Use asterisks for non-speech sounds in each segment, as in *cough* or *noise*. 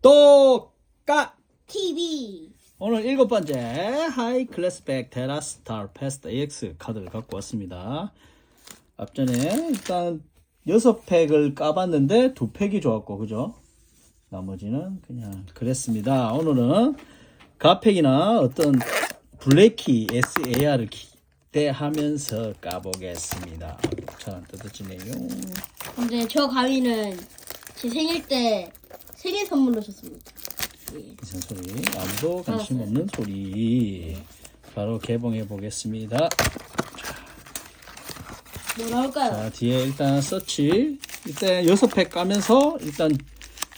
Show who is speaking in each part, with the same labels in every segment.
Speaker 1: 또까
Speaker 2: TV
Speaker 1: 오늘 일곱 번째 하이 클래스백 테라스타 패스트 AX 카드를 갖고 왔습니다. 앞전에 일단 여섯 팩을 까봤는데 두 팩이 좋았고 그죠? 나머지는 그냥 그랬습니다. 오늘은 가팩이나 어떤 블랙키 SAR을 기대하면서 까보겠습니다. 잘 뜯어지네요.
Speaker 2: 근데 저 가위는 제 생일 때 생일 선물로 줬습니다
Speaker 1: 이상 소리 아무도 관심 없는 소리 바로 개봉해 보겠습니다.
Speaker 2: 뭐 나올까요?
Speaker 1: 자 뒤에 일단 서치 일단 여섯 팩 까면서 일단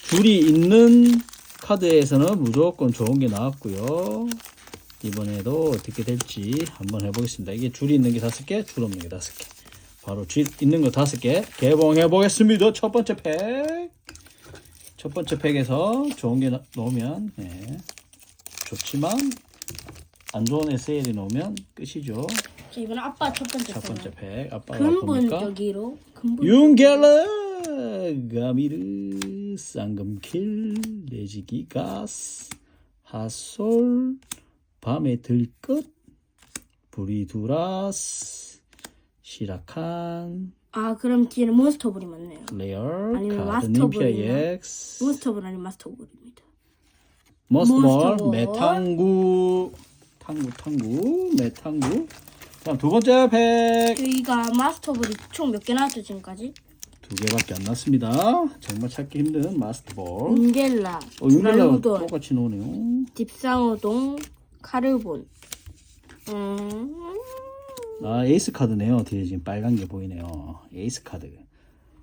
Speaker 1: 줄이 있는 카드에서는 무조건 좋은 게 나왔고요. 이번에도 어떻게 될지 한번 해보겠습니다. 이게 줄이 있는 게 다섯 개, 줄 없는 게 다섯 개. 바로 줄 있는 거 다섯 개 개봉해 보겠습니다. 첫 번째 팩. 첫 번째 팩에서 좋은 게 나- 나오면 예, 좋지만 안 좋은 SL이 나오면 끝이죠.
Speaker 2: 자 이번엔 아빠 첫 번째
Speaker 1: 첫 번째 팩 아빠가 봅니까?
Speaker 2: 근본적이로 근본
Speaker 1: 윤겔라 가미르 쌍금킬 내지기 가스 핫솔 밤에 들것 브리두라스 시라칸
Speaker 2: 아 그럼 뒤에는 몬스터볼이 맞네요
Speaker 1: 레어
Speaker 2: 아니면
Speaker 1: 카드
Speaker 2: 마스터볼이나?
Speaker 1: 님피아 EX
Speaker 2: 몬스터볼 아니면 마스터볼입니다
Speaker 1: 머스볼. 메탕구 탕구 탕구 메탕구 다음 두 번째 팩
Speaker 2: 저희가 마스터볼이 총 몇 개 나왔죠 지금까지?
Speaker 1: 두 개밖에 안 났습니다. 정말 찾기 힘든 마스터볼.
Speaker 2: 은겔라,
Speaker 1: 어,
Speaker 2: 랄루돈,
Speaker 1: 똑같이 나오네요.
Speaker 2: 딥상호동, 카르본 음...
Speaker 1: 아, 에이스 카드네요. 뒤에 지금 빨간 게 보이네요. 에이스 카드.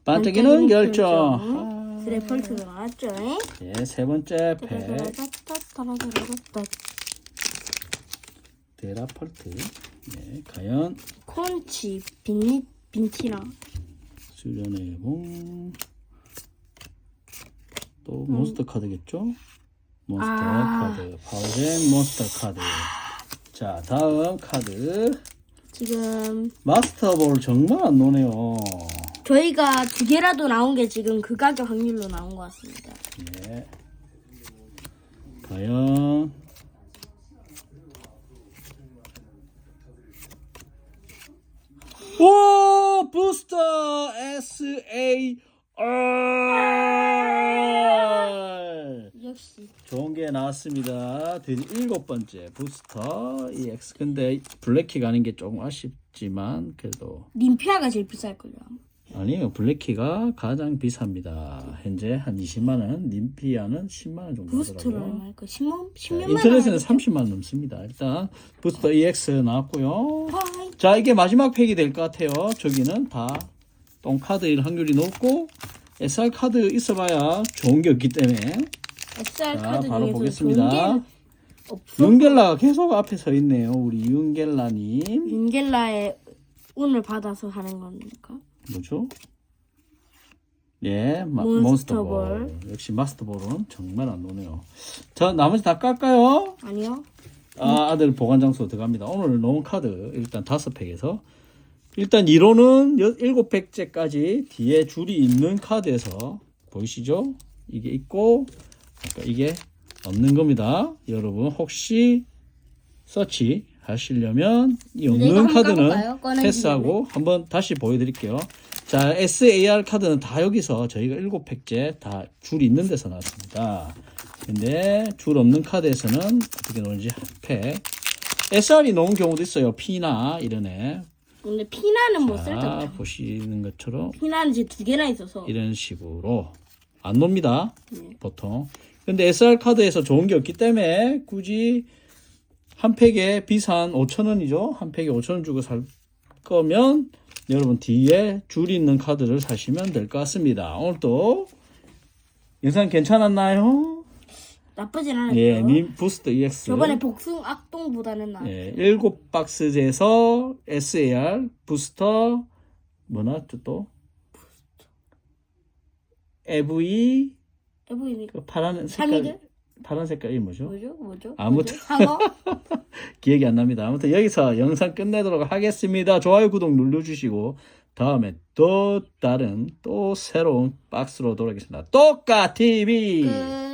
Speaker 1: 반짝이는 결정. 아,
Speaker 2: 드래펄트가 나왔죠?
Speaker 1: 예, 세 번째 팩. 데라펄트. 예, 과연
Speaker 2: 콘치, 빈니, 빈티나
Speaker 1: 수련의 봉. 또 몬스터 카드겠죠? 몬스터
Speaker 2: 아.
Speaker 1: 카드. 파워젠 몬스터 카드. 자, 다음 카드.
Speaker 2: 지금
Speaker 1: 마스터볼 정말 안 노네요.
Speaker 2: 저희가 두 개라도 나온 게 지금 그 가격 확률로 나온 것 같습니다.
Speaker 1: 예. 과연 오 부스터 S A R
Speaker 2: 역시
Speaker 1: 좋은 게 나왔습니다. 드디어 일곱 번째 부스터 EX 근데 블랙키가 아닌 게 조금 아쉽지만 그래도
Speaker 2: 림피아가 제일 비쌀걸요.
Speaker 1: 아니에요. 블랙키가 가장 비쌉니다. 현재 한 20만 원, 님피아는 10만 원 정도 하더라고요.
Speaker 2: 얼마일까? 10만, 10만 원.
Speaker 1: 인터넷에는 30만 원 넘습니다. 일단 부스터 EX 나왔고요.
Speaker 2: 하이.
Speaker 1: 자, 이게 마지막 팩이 될 것 같아요. 저기는 다 똥카드일 확률이 높고 SR 카드 있어봐야 좋은 게 없기 때문에
Speaker 2: SR
Speaker 1: 자,
Speaker 2: 카드
Speaker 1: 바로
Speaker 2: 중에서
Speaker 1: 보겠습니다.
Speaker 2: 없어.
Speaker 1: 윤겔라가 계속 앞에 서 있네요. 우리 윤겔라님
Speaker 2: 윤겔라의 운을 받아서 하는 겁니까?
Speaker 1: 뭐죠? 예, 마,
Speaker 2: 몬스터볼.
Speaker 1: 몬스터볼. 역시 마스터볼은 정말 안 노네요. 자, 나머지 다 깎아요.
Speaker 2: 아니요.
Speaker 1: 아, 아들 보관 장소 들어갑니다. 오늘 놓은 카드 일단 다섯 팩에서 일단 1호는 여- 일곱 팩째까지 뒤에 줄이 있는 카드에서 보이시죠? 이게 있고 그러니까 이게 없는 겁니다. 여러분 혹시 서치 하시려면 이 없는 카드는 패스하고 한번 다시 보여드릴게요. 자, SAR 카드는 다 여기서 저희가 일곱 팩째 다 줄 있는 데서 나왔습니다. 근데 줄 없는 카드에서는 어떻게 나오는지 한 팩. SR이 나온 경우도 있어요. P나 이런 애.
Speaker 2: 근데 피나는 뭐
Speaker 1: 자,
Speaker 2: 쓸데없죠.
Speaker 1: 보시는 것처럼
Speaker 2: 피나는 이제 두 개나 있어서.
Speaker 1: 이런 식으로 안 놉니다.
Speaker 2: 네.
Speaker 1: 보통. 근데 SR 카드에서 좋은 게 없기 때문에 굳이 한 팩에 비싼 5,000원이죠. 한 팩에 5,000원 주고 살 거면 여러분 뒤에 줄 있는 카드를 사시면 될 것 같습니다. 오늘도 영상 괜찮았나요?
Speaker 2: 나쁘진 않았죠.
Speaker 1: 예, 님 부스트 EX.
Speaker 2: 저번에 복숭 악동보다는 나.
Speaker 1: 예, 7박스에서 SAR 부스터 뭐 나왔 죠 또? EVE
Speaker 2: 에브이니
Speaker 1: 그 파란? 색깔 파란 색깔이 뭐죠?
Speaker 2: 뭐죠? 뭐죠?
Speaker 1: 아무튼.
Speaker 2: 뭐죠? 상어? *laughs*
Speaker 1: 기억이 안 납니다. 아무튼 여기서 영상 끝내도록 하겠습니다. 좋아요, 구독 눌러주시고 다음에 또 다른 또 새로운 박스로 돌아오겠습니다. 똑까 TV.
Speaker 2: 끝.